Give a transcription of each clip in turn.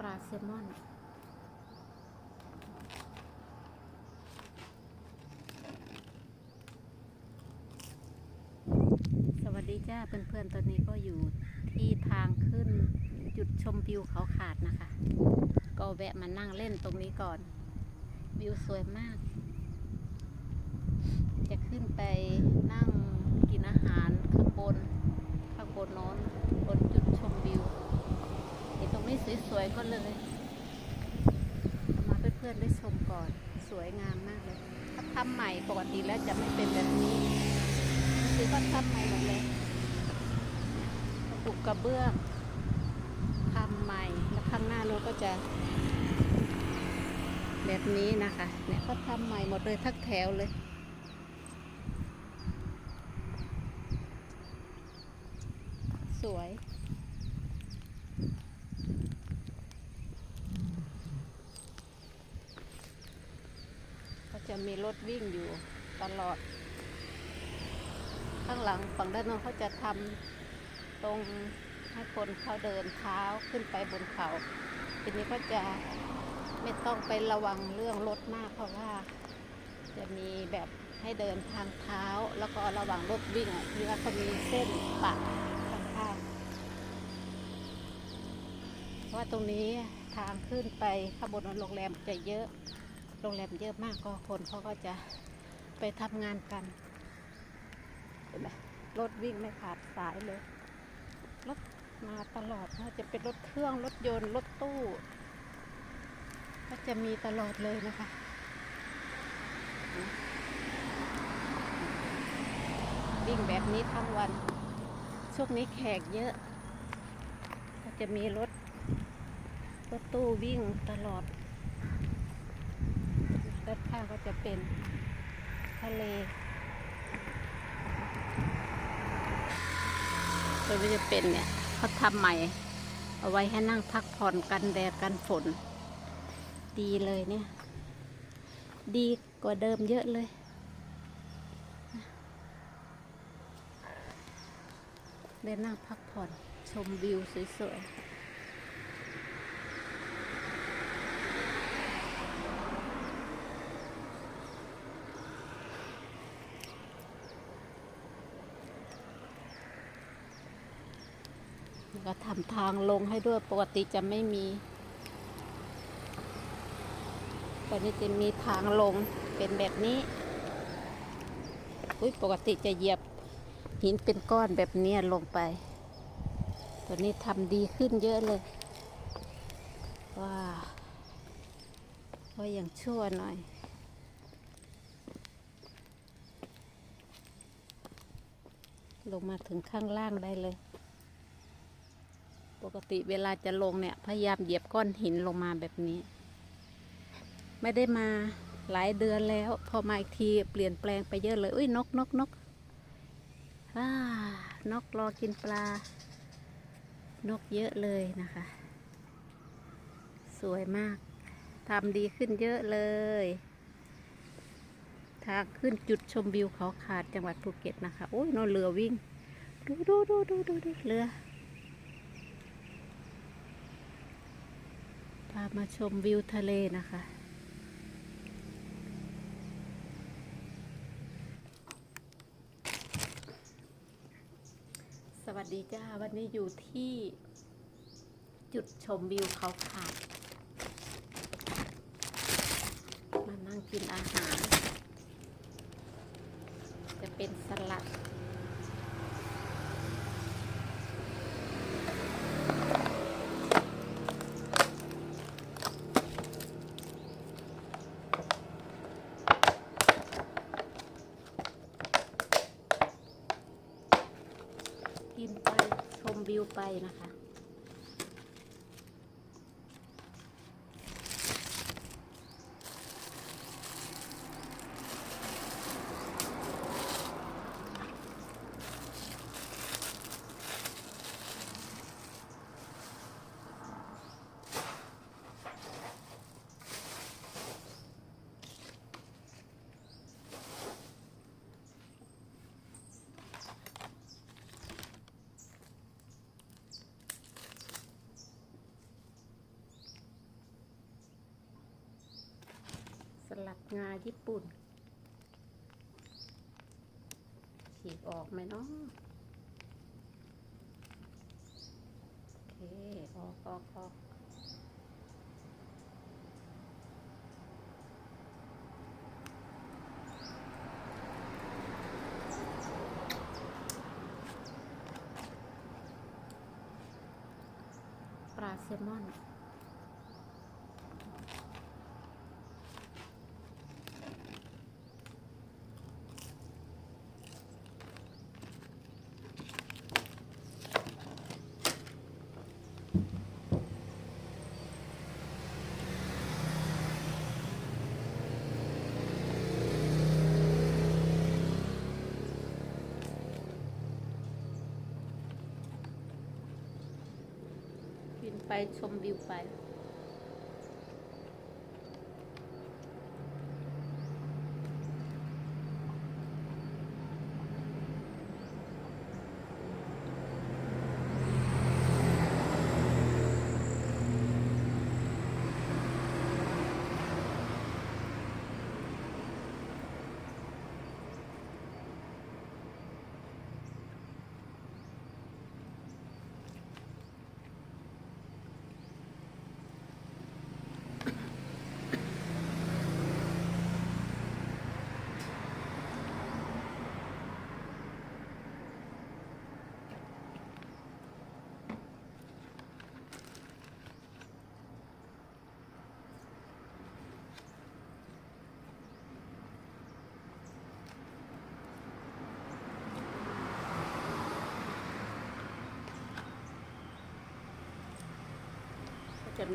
ปลาแซลมอนสวัสดีจ้าเพื่อนๆ ตอนนี้ก็อยู่ที่ทางขึ้นจุดชมวิวเขาขาดนะคะ ก็แวะมานั่งเล่นตรงนี้ก่อน วิวสวยมาก จะขึ้นไปนั่งกินอาหารข้างบน ข้างบนน้นบนจุดชมวิว เห็นตรงนี้สวยๆก็เลย มาเพื่อนๆได้ชมก่อนสวยงามมากเลย ถ้าทำใหม่ปกติแล้วจะไม่เป็นแบบนี้คือก็ทำใหม่หมดเลยปลูกกระเบื้องทำใหม่แล้วข้างหน้านู้นก็จะแบบนี้นะคะ เนี่ยก็ทำใหม่หมดเลยทั้งแถวเลย สวย ก็ จะมีรถวิ่งอยู่ตลอด ข้างหลังฝั่งด้านโน้นเขาจะทำตรงให้คนเขาเดินเท้าขึ้นไปบนเขา ทีนี้ก็จะไม่ต้องไประวังเรื่องรถมาก เพราะว่า จะมีแบบให้เดินทางเท้า แล้วก็ระว่างรถวิ่งอะที่ว่าเขามีเส้นปักข้างๆเพราะว่าตรงนี้ทางขึ้นไปข้างบนโรงแรมจะเยอะ โรงแรมเยอะมากก็คนเขาก็จะไปทำงานกันเห็นไหมรถวิ่งไม่ขาดสายเลย รถมาตลอดนะจะเป็นรถเครื่องรถยนต์รถตู้ ก็จะมีตลอดเลยนะคะวิ่งแบบนี้ทั้งวัน ช่วงนี้แขกเยอะ ก็จะมีรถรถตู้วิ่งตลอด ด้านข้างก็จะเป็นทะเลตัวนี้จะเป็นเนี่ยเขาทำใหม่ เอาไว้ให้นั่งพักผ่อนกันแดดกันฝน ดีเลยเนี่ย ดีกว่าเดิมเยอะเลยได้นั่งพักผ่อนชมวิวสวยๆ ก็ทำทางลงให้ด้วยปกติจะไม่มีตอนนี้จะมีทางลงเป็นแบบนี้ อุ้ยปกติจะเหยียบหินเป็นก้อนแบบนี้ลงไป ตัวนี้ทำดีขึ้นเยอะเลย ว้าก็ยังชั่วหน่อย ลงมาถึงข้างล่างได้เลย ปกติเวลาจะลงเนี่ย พยายามเหยียบก้อนหินลงมาแบบนี้ ไม่ได้มาหลายเดือนแล้ว พอมาอีกทีเปลี่ยนแปลงไปเยอะเลยอุ้ยนกนกนกนกรอกินปลา นกเยอะเลยนะคะ สวยมากทำดีขึ้นเยอะเลยทางขึ้นจุดชมวิวเขาขาดจังหวัดภูเก็ตนะคะ โอ้ยนนเรือวิ่ง ดูดูดูดูดูดูเรือ พามาชมวิวทะเลนะคะ สวัสดีจ้า วันนี้อยู่ที่จุดชมวิวเขาขาด มานั่งกินอาหาร จะเป็นสลัด กินไปชมวิวไป นะคะ อ งาญี่ปุ่น ฉีกออกไหมเนาะโอเค ออกออกออกปลาแซลมอน inspired from View 5.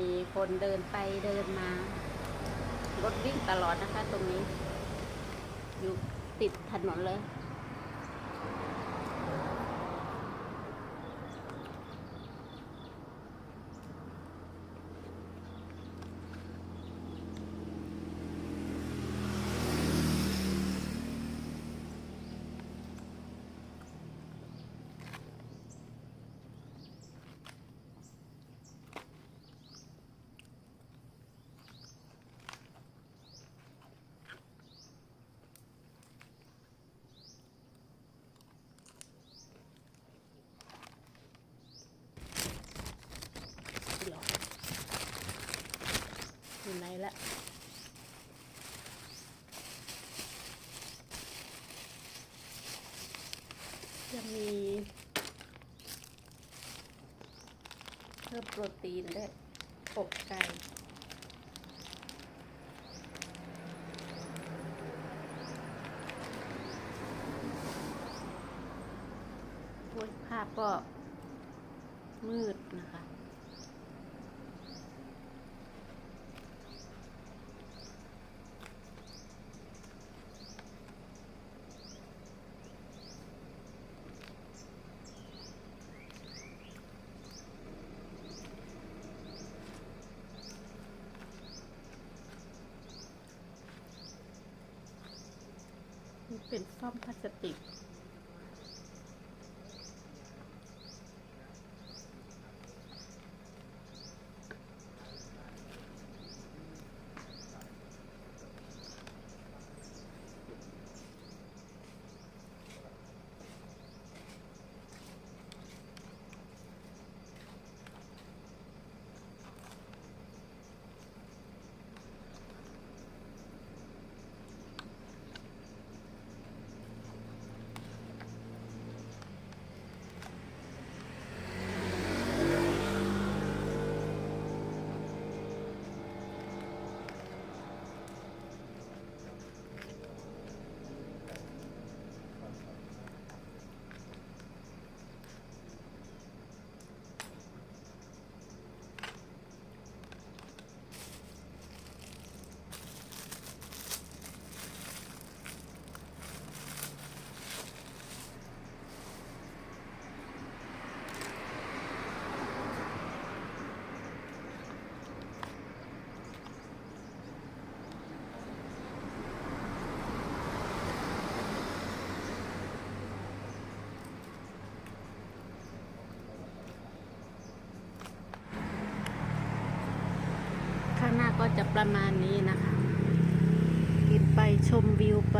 มีคนเดินไปเดินมา รถวิ่งตลอดนะคะ ตรงนี้ อยู่ติดถนนเลย หรออยู่ไหนละจะมีเพิ่ม โปรตีนด้วยอกไก่โอ้ยภาพก็มืดนะคะ นี่ เป็นซ่อมพลาสติก จะประมาณนี้นะคะ กินไปชมวิวไป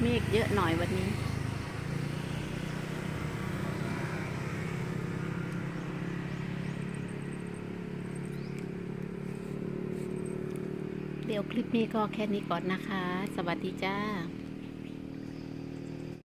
เมฆเยอะหน่อยวันนี้ เดี๋ยวคลิปนี้ก็แค่นี้ก่อนนะคะ สวัสดีจ้า